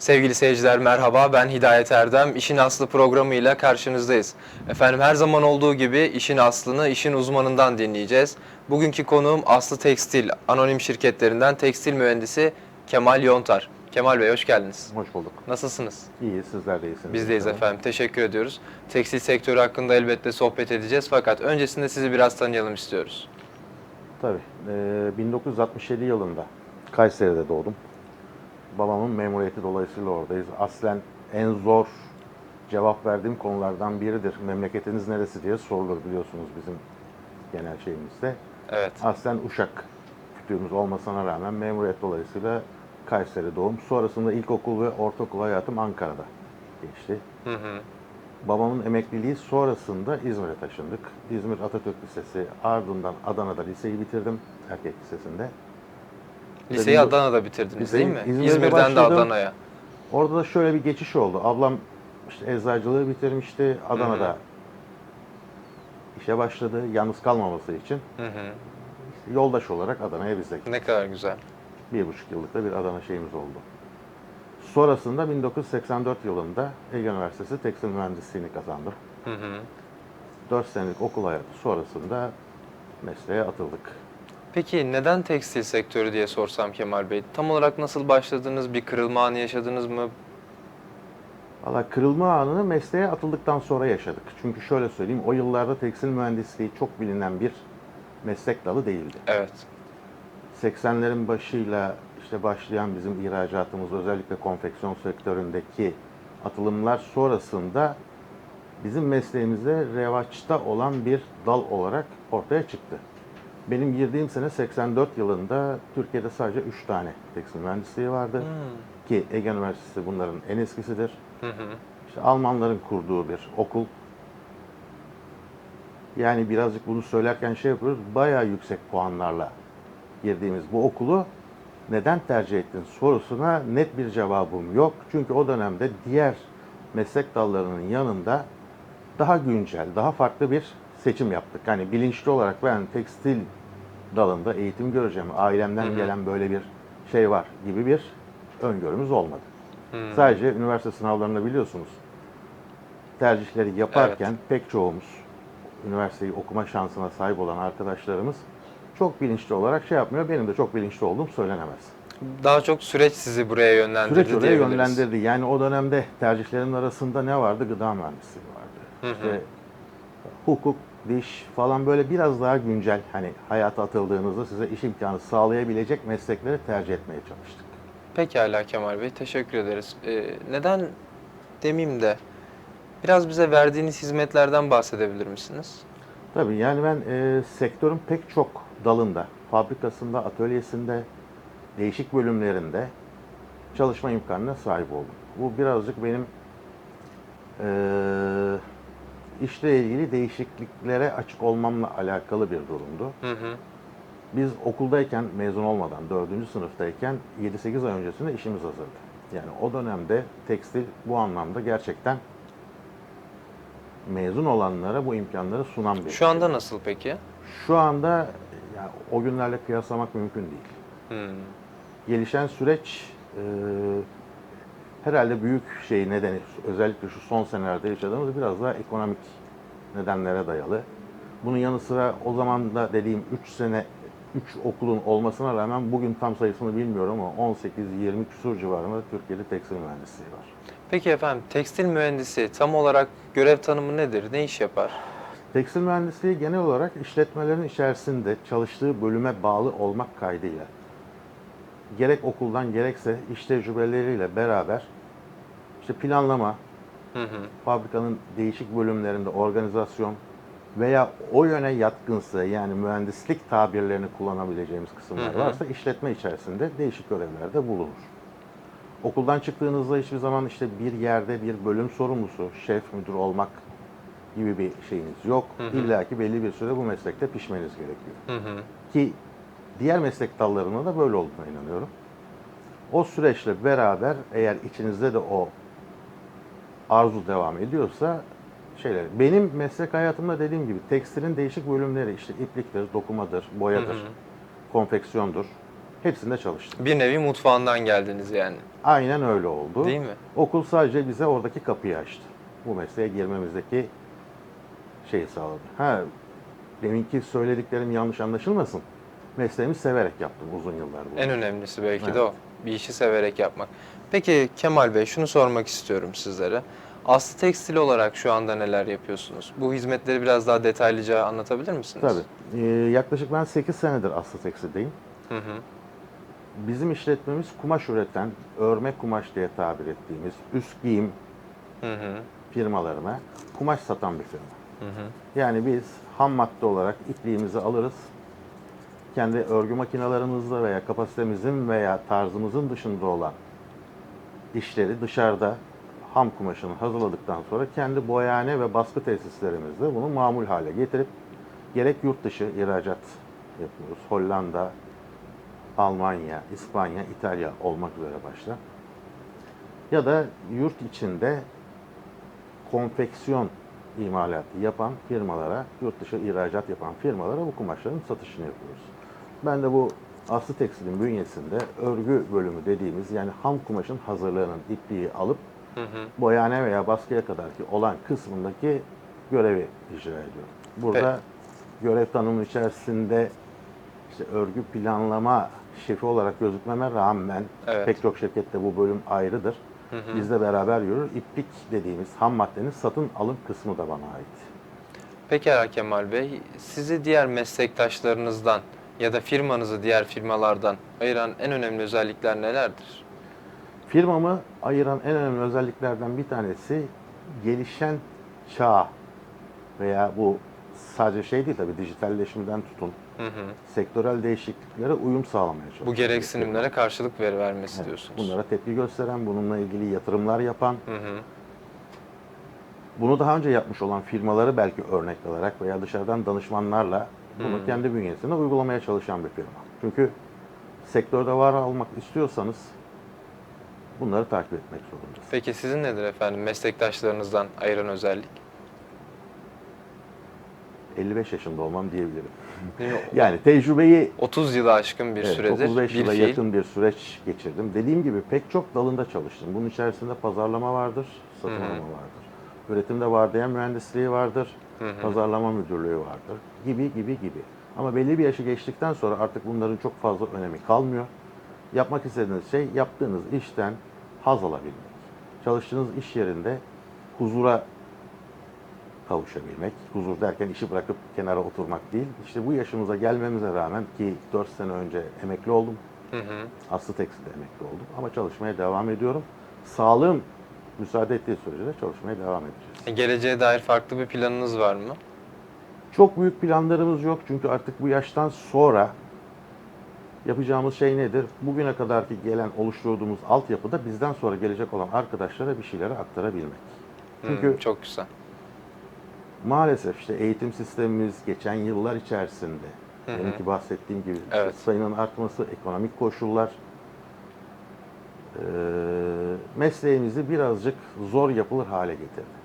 Sevgili seyirciler merhaba ben Hidayet Erdem. İşin Aslı programıyla karşınızdayız. Efendim her zaman olduğu gibi işin aslını işin uzmanından dinleyeceğiz. Bugünkü konuğum Aslı Tekstil, anonim şirketlerinden tekstil mühendisi Kemal Yontar. Kemal Bey hoş geldiniz. Hoş bulduk. Nasılsınız? İyi, sizler de iyisiniz. Bizdeyiz inşallah. efendim. Teşekkür ediyoruz. Tekstil sektörü hakkında elbette sohbet edeceğiz fakat öncesinde sizi biraz tanıyalım istiyoruz. Tabii. Ee, 1967 yılında Kayseri'de doğdum. Babamın memuriyeti dolayısıyla oradayız. Aslen en zor cevap verdiğim konulardan biridir. Memleketiniz neresi diye sorulur biliyorsunuz bizim genel şeyimizde. Evet. Aslen Uşak kütüğümüz olmasına rağmen memuriyet dolayısıyla Kayseri doğum. Sonrasında ilkokul ve ortaokul hayatım Ankara'da geçti. Hı hı. Babamın emekliliği sonrasında İzmir'e taşındık. İzmir Atatürk Lisesi, ardından Adana'da liseyi bitirdim, erkek lisesinde. Liseyi Tabii Adana'da bitirdiniz Liseyi değil mi? İzmir'de İzmir'den de başladım. Adana'ya. Orada da şöyle bir geçiş oldu. Ablam işte eczacılığı bitirmişti, Adana'da işe başladı, yalnız kalmaması için. Hı yoldaş olarak Adana'ya biz de gittik. Ne kadar güzel. Bir buçuk yıllık da bir Adana şeyimiz oldu. Sonrasında 1984 yılında Ege Üniversitesi Tekstil Mühendisliğini kazandım. Hı hı. 4 senelik okul hayatı sonrasında mesleğe atıldık. Peki neden tekstil sektörü diye sorsam Kemal Bey? Tam olarak nasıl başladınız? Bir kırılma anı yaşadınız mı? Valla kırılma anını mesleğe atıldıktan sonra yaşadık. Çünkü şöyle söyleyeyim, o yıllarda tekstil mühendisliği çok bilinen bir meslek dalı değildi. Evet. 80'lerin başıyla işte başlayan bizim ihracatımız özellikle konfeksiyon sektöründeki atılımlar sonrasında bizim mesleğimizde revaçta olan bir dal olarak ortaya çıktı. Benim girdiğim sene 84 yılında Türkiye'de sadece 3 tane tekstil mühendisliği vardı. Ki Ege Üniversitesi bunların en eskisidir. Hı hı. İşte Almanların kurduğu bir okul. Yani birazcık bunu söylerken şey yapıyoruz. Bayağı yüksek puanlarla girdiğimiz bu okulu neden tercih ettin sorusuna net bir cevabım yok. Çünkü o dönemde diğer meslek dallarının yanında daha güncel, daha farklı bir seçim yaptık. Hani bilinçli olarak ben tekstil dalında eğitim göreceğim, ailemden Hı hı. gelen böyle bir şey var gibi bir öngörümüz olmadı. Hı. Sadece üniversite sınavlarında biliyorsunuz tercihleri yaparken pek çoğumuz üniversiteyi okuma şansına sahip olan arkadaşlarımız çok bilinçli olarak şey yapmıyor. Benim de çok bilinçli olduğum söylenemez. Daha çok süreç sizi buraya yönlendirdi Süreç oraya yönlendirdi. Yani o dönemde tercihlerimin arasında ne vardı? Gıda mühendisliği vardı. Hı hı. İşte hukuk, diş falan böyle biraz daha güncel hani hayata atıldığınızda size iş imkanı sağlayabilecek meslekleri tercih etmeye çalıştık. Pekala Kemal Bey, teşekkür ederiz. Ee, neden demeyeyim de biraz bize verdiğiniz hizmetlerden bahsedebilir misiniz? Tabii yani ben e, sektörün pek çok dalında, fabrikasında, atölyesinde, değişik bölümlerinde çalışma imkanına sahip oldum. Bu birazcık benim e, işle ilgili değişikliklere açık olmamla alakalı bir durumdu. Hı hı. Biz okuldayken, mezun olmadan, 4. sınıftayken 7-8 ay öncesinde işimiz hazırdı. Yani o dönemde tekstil bu anlamda gerçekten mezun olanlara bu imkanları sunan bir Şu anda şey. nasıl peki? Şu anda yani o günlerle kıyaslamak mümkün değil. Hmm. Gelişen süreç e, herhalde büyük şey nedeni özellikle şu son senelerde yaşadığımız biraz daha ekonomik nedenlere dayalı. Bunun yanı sıra o zaman da dediğim 3 sene 3 okulun olmasına rağmen bugün tam sayısını bilmiyorum ama 18-20 küsur civarında Türkiye'de tekstil mühendisliği var. Peki efendim, tekstil mühendisi tam olarak görev tanımı nedir? Ne iş yapar? Tekstil mühendisliği genel olarak işletmelerin içerisinde çalıştığı bölüme bağlı olmak kaydıyla gerek okuldan gerekse iş tecrübeleriyle beraber işte planlama, Hı hı. fabrikanın değişik bölümlerinde organizasyon veya o yöne yatkınsa yani mühendislik tabirlerini kullanabileceğimiz kısımlar Hı hı. varsa işletme içerisinde değişik görevlerde bulunur. Okuldan çıktığınızda hiçbir zaman işte bir yerde bir bölüm sorumlusu, şef, müdür olmak gibi bir şeyiniz yok. Hı hı. İlla ki belli bir süre bu meslekte pişmeniz gerekiyor. Hı hı. Ki diğer meslek dallarında da böyle olduğuna inanıyorum. O süreçle beraber eğer içinizde de o arzu devam ediyorsa şeyler. Benim meslek hayatımda dediğim gibi tekstilin değişik bölümleri işte ipliktir, dokumadır, boyadır, Hı hı. konfeksiyondur. Hepsinde çalıştım. Bir nevi mutfağından geldiniz yani. Aynen öyle oldu. Değil mi? Okul sadece bize oradaki kapıyı açtı. Bu mesleğe girmemizdeki şeyi sağladı. Ha, deminki söylediklerim yanlış anlaşılmasın. Mesleğimi severek yaptım uzun yıllar boyunca. En önemlisi belki de Evet. o. Bir işi severek yapmak. Peki Kemal Bey şunu sormak istiyorum sizlere. Aslı Tekstil olarak şu anda neler yapıyorsunuz? Bu hizmetleri biraz daha detaylıca anlatabilir misiniz? Tabii. Ee, yaklaşık ben 8 senedir Aslı Tekstil'deyim. Hı hı. Bizim işletmemiz kumaş üreten, örme kumaş diye tabir ettiğimiz üst giyim Hı hı. firmalarına kumaş satan bir firma. Hı hı. Yani biz ham madde olarak ipliğimizi alırız. Kendi örgü makinalarımızla veya kapasitemizin veya tarzımızın dışında olan işleri dışarıda ham kumaşını hazırladıktan sonra kendi boyane ve baskı tesislerimizde bunu mamul hale getirip gerek yurt dışı ihracat yapıyoruz. Hollanda, Almanya, İspanya, İtalya olmak üzere başta. Ya da yurt içinde konfeksiyon imalatı yapan firmalara, yurt dışı ihracat yapan firmalara bu kumaşların satışını yapıyoruz. Ben de bu Aslı Tekstil'in bünyesinde örgü bölümü dediğimiz yani ham kumaşın hazırlığının ipliği alıp Hı hı. boyane veya baskıya kadarki olan kısmındaki görevi icra ediyorum. Burada görev tanımı içerisinde işte örgü planlama şefi olarak gözükmeme rağmen Evet. pek çok şirkette bu bölüm ayrıdır. Hı hı. Bizle beraber yürür. İplik dediğimiz ham maddenin satın alım kısmı da bana ait. Pekala Kemal Bey, sizi diğer meslektaşlarınızdan ya da firmanızı diğer firmalardan ayıran en önemli özellikler nelerdir? Firmamı ayıran en önemli özelliklerden bir tanesi gelişen çağ veya bu sadece şey değil tabii dijitalleşmeden tutun Hı hı. sektörel değişikliklere uyum sağlamaya çalışıyor. Bu gereksinimlere karşılık ver vermesi Evet, diyorsunuz. Bunlara tepki gösteren, bununla ilgili yatırımlar yapan, Hı hı. bunu daha önce yapmış olan firmaları belki örnek alarak veya dışarıdan danışmanlarla bunu Hmm. kendi bünyesinde uygulamaya çalışan bir firma. Çünkü sektörde var olmak istiyorsanız bunları takip etmek zorundasınız. Peki sizin nedir efendim meslektaşlarınızdan ayıran özellik? 55 yaşında olmam diyebilirim. Yani tecrübeyi 30 yılı aşkın bir evet, süredir 35 bir yıla fiil. yakın bir süreç geçirdim. Dediğim gibi pek çok dalında çalıştım. Bunun içerisinde pazarlama vardır, satın alma vardır. Üretimde vardiya mühendisliği vardır, Hı pazarlama müdürlüğü vardır gibi gibi gibi. Ama belli bir yaşı geçtikten sonra artık bunların çok fazla önemi kalmıyor. Yapmak istediğiniz şey yaptığınız işten haz alabilmek. Çalıştığınız iş yerinde huzura kavuşabilmek. Huzur derken işi bırakıp kenara oturmak değil. İşte bu yaşımıza gelmemize rağmen ki 4 sene önce emekli oldum. Hı hı. Aslı Tekstil'de emekli oldum. Ama çalışmaya devam ediyorum. Sağlığım müsaade ettiği sürece de çalışmaya devam edeceğiz. E, Geleceğe dair farklı bir planınız var mı? Çok büyük planlarımız yok çünkü artık bu yaştan sonra yapacağımız şey nedir? Bugüne kadarki gelen oluşturduğumuz altyapıda bizden sonra gelecek olan arkadaşlara bir şeyleri aktarabilmek. Çünkü Hı, çok güzel. maalesef işte eğitim sistemimiz geçen yıllar içerisinde hı. deminki bahsettiğim gibi işte Evet. sayının artması, ekonomik koşullar eee, mesleğimizi birazcık zor yapılır hale getirdi.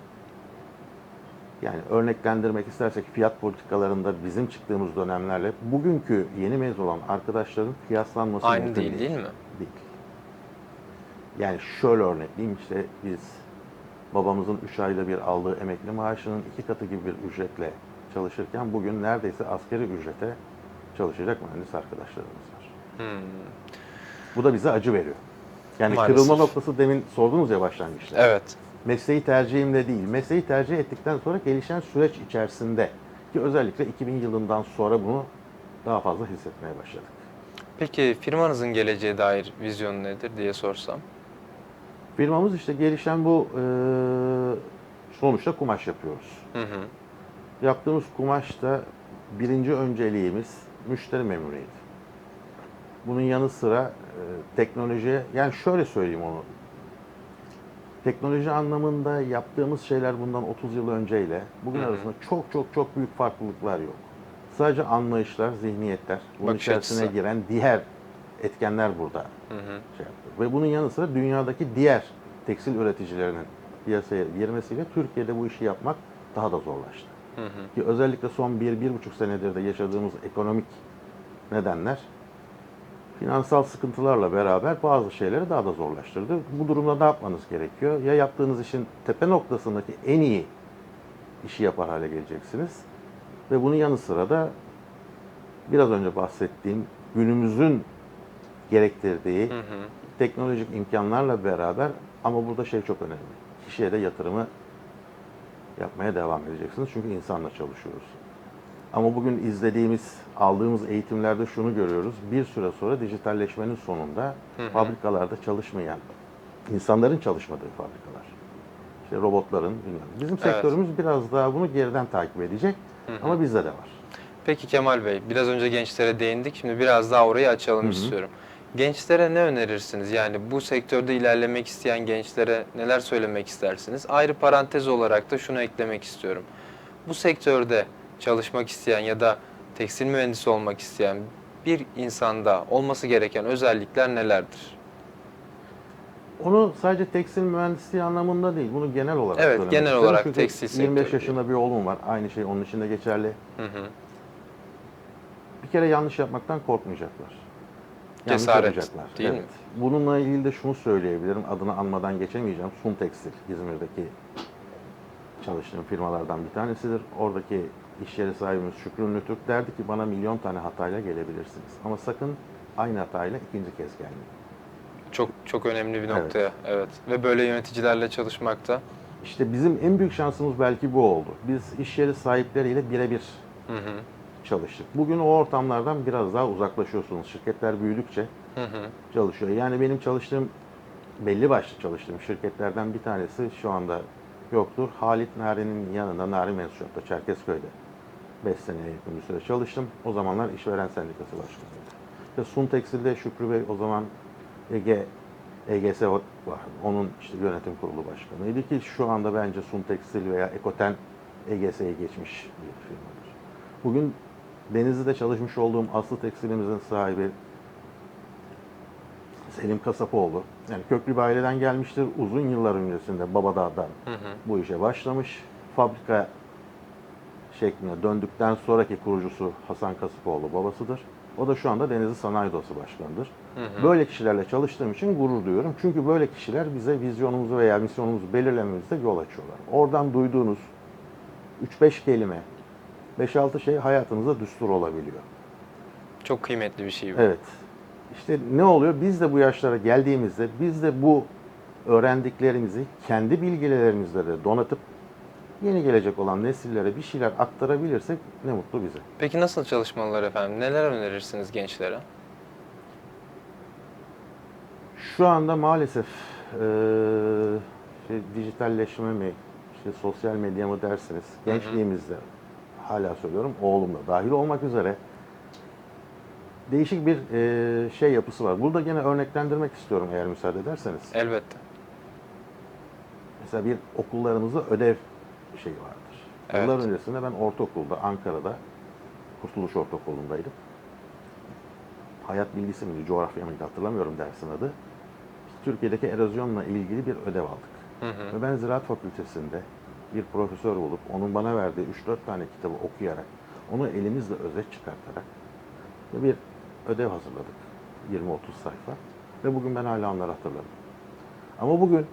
Yani örneklendirmek istersek fiyat politikalarında bizim çıktığımız dönemlerle bugünkü yeni mezun olan arkadaşların kıyaslanması Aynı mümkün değil değil mi? Değil. Yani şöyle örnekleyeyim işte biz babamızın 3 ayda bir aldığı emekli maaşının iki katı gibi bir ücretle çalışırken bugün neredeyse askeri ücrete çalışacak mühendis arkadaşlarımız var. Hmm. Bu da bize acı veriyor. Yani Maalesef. kırılma noktası demin sordunuz ya başlangıçta. Evet. Mesleği tercihimle değil, mesleği tercih ettikten sonra gelişen süreç içerisinde ki özellikle 2000 yılından sonra bunu daha fazla hissetmeye başladık. Peki firmanızın geleceğe dair vizyonu nedir diye sorsam? Firmamız işte gelişen bu e, sonuçta kumaş yapıyoruz. Hı hı. Yaptığımız kumaşta birinci önceliğimiz müşteri memnuniyeti. Bunun yanı sıra e, teknolojiye, yani şöyle söyleyeyim onu. Teknoloji anlamında yaptığımız şeyler bundan 30 yıl önceyle bugün Hı hı. arasında çok çok çok büyük farklılıklar yok. Sadece anlayışlar, zihniyetler, bunun Bakış içerisine açısı. giren diğer etkenler burada şey yaptı. Ve bunun yanı sıra dünyadaki diğer tekstil üreticilerinin piyasaya girmesiyle Türkiye'de bu işi yapmak daha da zorlaştı. Hı hı. Ki özellikle son bir, bir buçuk senedir de yaşadığımız ekonomik nedenler finansal sıkıntılarla beraber bazı şeyleri daha da zorlaştırdı. Bu durumda ne yapmanız gerekiyor? Ya yaptığınız işin tepe noktasındaki en iyi işi yapar hale geleceksiniz. Ve bunun yanı sıra da biraz önce bahsettiğim günümüzün gerektirdiği Hı hı. teknolojik imkanlarla beraber ama burada şey çok önemli. Kişiye de yatırımı yapmaya devam edeceksiniz. Çünkü insanla çalışıyoruz. Ama bugün izlediğimiz, aldığımız eğitimlerde şunu görüyoruz. Bir süre sonra dijitalleşmenin sonunda Hı hı. fabrikalarda çalışmayan, insanların çalışmadığı fabrikalar. İşte robotların, bilmem. Bizim Evet. sektörümüz biraz daha bunu geriden takip edecek. Hı hı. Ama bizde de var. Peki Kemal Bey, biraz önce gençlere değindik. Şimdi biraz daha orayı açalım Hı hı. istiyorum. Gençlere ne önerirsiniz? Yani bu sektörde ilerlemek isteyen gençlere neler söylemek istersiniz? Ayrı parantez olarak da şunu eklemek istiyorum. Bu sektörde çalışmak isteyen ya da tekstil mühendisi olmak isteyen bir insanda olması gereken özellikler nelerdir? Onu sadece tekstil mühendisliği anlamında değil, bunu genel olarak Evet, genel isterim. olarak Çünkü tekstil 25 sektörü yaşında bir oğlum var. Aynı şey onun için de geçerli. Hı hı. Bir kere yanlış yapmaktan korkmayacaklar. Yanlış Cesaret, yapacaklar. değil mi? evet. Bununla ilgili de şunu söyleyebilirim. Adını anmadan geçemeyeceğim. Sun Tekstil İzmir'deki çalıştığım firmalardan bir tanesidir. Oradaki iş yeri sahibimiz Şükrü Türk derdi ki bana milyon tane hatayla gelebilirsiniz. Ama sakın aynı hatayla ikinci kez gelmeyin. Çok çok önemli bir Evet. noktaya. Evet. Ve böyle yöneticilerle çalışmak da. İşte bizim en büyük şansımız belki bu oldu. Biz iş yeri sahipleriyle birebir Hı hı. çalıştık. Bugün o ortamlardan biraz daha uzaklaşıyorsunuz. Şirketler büyüdükçe Hı hı. çalışıyor. Yani benim çalıştığım, belli başlı çalıştığım şirketlerden bir tanesi şu anda yoktur. Halit Nari'nin yanında Nari Mensuat'ta Çerkezköy'de 5 seneye yakın bir süre çalıştım. O zamanlar işveren sendikası başkanıydı. Ve Sun Tekstil'de Şükrü Bey o zaman Ege EGS vardı. Onun işte yönetim kurulu başkanıydı ki şu anda bence Sun Tekstil veya Ekoten EGS'ye geçmiş bir firmadır. Bugün Denizli'de çalışmış olduğum Aslı Tekstil'imizin sahibi Selim Kasapoğlu. Yani köklü bir aileden gelmiştir. Uzun yıllar öncesinde Babadağ'dan Hı hı. bu işe başlamış. Fabrika şekline döndükten sonraki kurucusu Hasan Kasıpoğlu babasıdır. O da şu anda Denizli Sanayi Odası Başkanı'dır. Hı hı. Böyle kişilerle çalıştığım için gurur duyuyorum. Çünkü böyle kişiler bize vizyonumuzu veya misyonumuzu belirlememizde yol açıyorlar. Oradan duyduğunuz 3-5 kelime, 5-6 şey hayatınıza düstur olabiliyor. Çok kıymetli bir şey bu. Evet. İşte ne oluyor? Biz de bu yaşlara geldiğimizde biz de bu öğrendiklerimizi kendi bilgilerimizle de donatıp yeni gelecek olan nesillere bir şeyler aktarabilirsek ne mutlu bize. Peki nasıl çalışmalılar efendim? Neler önerirsiniz gençlere? Şu anda maalesef eee, şey, dijitalleşme mi, işte sosyal medya mı dersiniz, gençliğimizde hala söylüyorum oğlum da dahil olmak üzere değişik bir eee, şey yapısı var. Burada gene örneklendirmek istiyorum eğer müsaade ederseniz. Elbette. Mesela bir okullarımızda ödev şeyi vardır. Evet. Yıllar öncesinde ben ortaokulda Ankara'da Kurtuluş Ortaokulu'ndaydım. Hayat bilgisi miydi, coğrafya mıydı hatırlamıyorum dersin adı. Türkiye'deki erozyonla ilgili bir ödev aldık. Hı hı. Ve ben Ziraat Fakültesi'nde bir profesör bulup onun bana verdiği 3-4 tane kitabı okuyarak, onu elimizle özet çıkartarak ve bir ödev hazırladık. 20-30 sayfa. Ve bugün ben hala onları hatırlarım. Ama bugün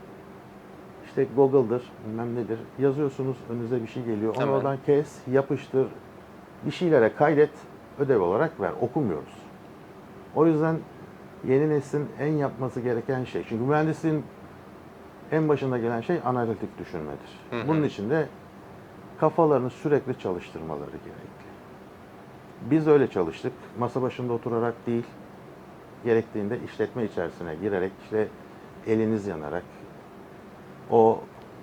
işte Google'dır, bilmem nedir. Yazıyorsunuz, önünüze bir şey geliyor. Onu Hemen. oradan kes, yapıştır, bir şeylere kaydet, ödev olarak ver. Okumuyoruz. O yüzden yeni neslin en yapması gereken şey. Çünkü mühendisliğin en başında gelen şey analitik düşünmedir. Hı hı. Bunun için de kafalarını sürekli çalıştırmaları gerekli. Biz öyle çalıştık. Masa başında oturarak değil, gerektiğinde işletme içerisine girerek işte eliniz yanarak o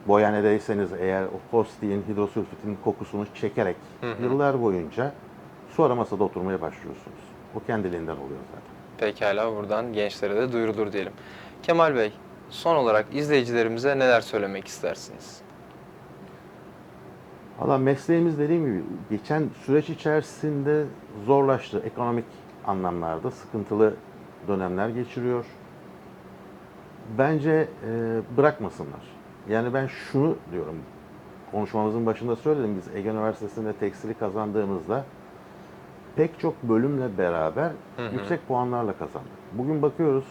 boyanedeyseniz eğer o postiğin, hidrosülfitin kokusunu çekerek Hı hı. yıllar boyunca sonra masada oturmaya başlıyorsunuz. O kendiliğinden oluyor zaten. Pekala buradan gençlere de duyurulur diyelim. Kemal Bey, son olarak izleyicilerimize neler söylemek istersiniz? Valla mesleğimiz dediğim gibi geçen süreç içerisinde zorlaştı. Ekonomik anlamlarda sıkıntılı dönemler geçiriyor. Bence e, bırakmasınlar. Yani ben şunu diyorum, konuşmamızın başında söyledim. Biz Ege Üniversitesi'nde tekstili kazandığımızda pek çok bölümle beraber Hı hı. yüksek puanlarla kazandık. Bugün bakıyoruz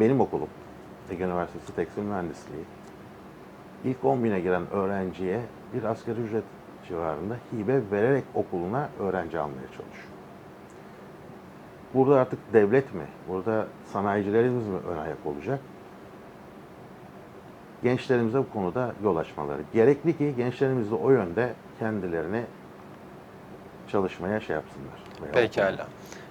benim okulum Ege Üniversitesi Tekstil Mühendisliği ilk 10 bine giren öğrenciye bir asgari ücret civarında hibe vererek okuluna öğrenci almaya çalışıyor. Burada artık devlet mi, burada sanayicilerimiz mi ön ayak olacak? Gençlerimize bu konuda yol açmaları. Gerekli ki gençlerimiz de o yönde kendilerini çalışmaya şey yapsınlar. Pekala.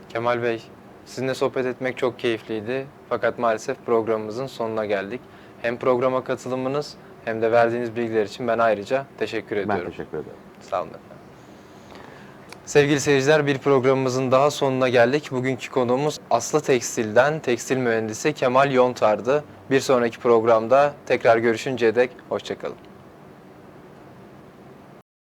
Kemal Bey, sizinle sohbet etmek çok keyifliydi. Fakat maalesef programımızın sonuna geldik. Hem programa katılımınız hem de verdiğiniz bilgiler için ben ayrıca teşekkür Ben ediyorum. teşekkür ederim. Sağ olun efendim. Sevgili seyirciler bir programımızın daha sonuna geldik. Bugünkü konuğumuz Aslı Tekstil'den tekstil mühendisi Kemal Yontar'dı. Bir sonraki programda tekrar görüşünceye dek hoşçakalın.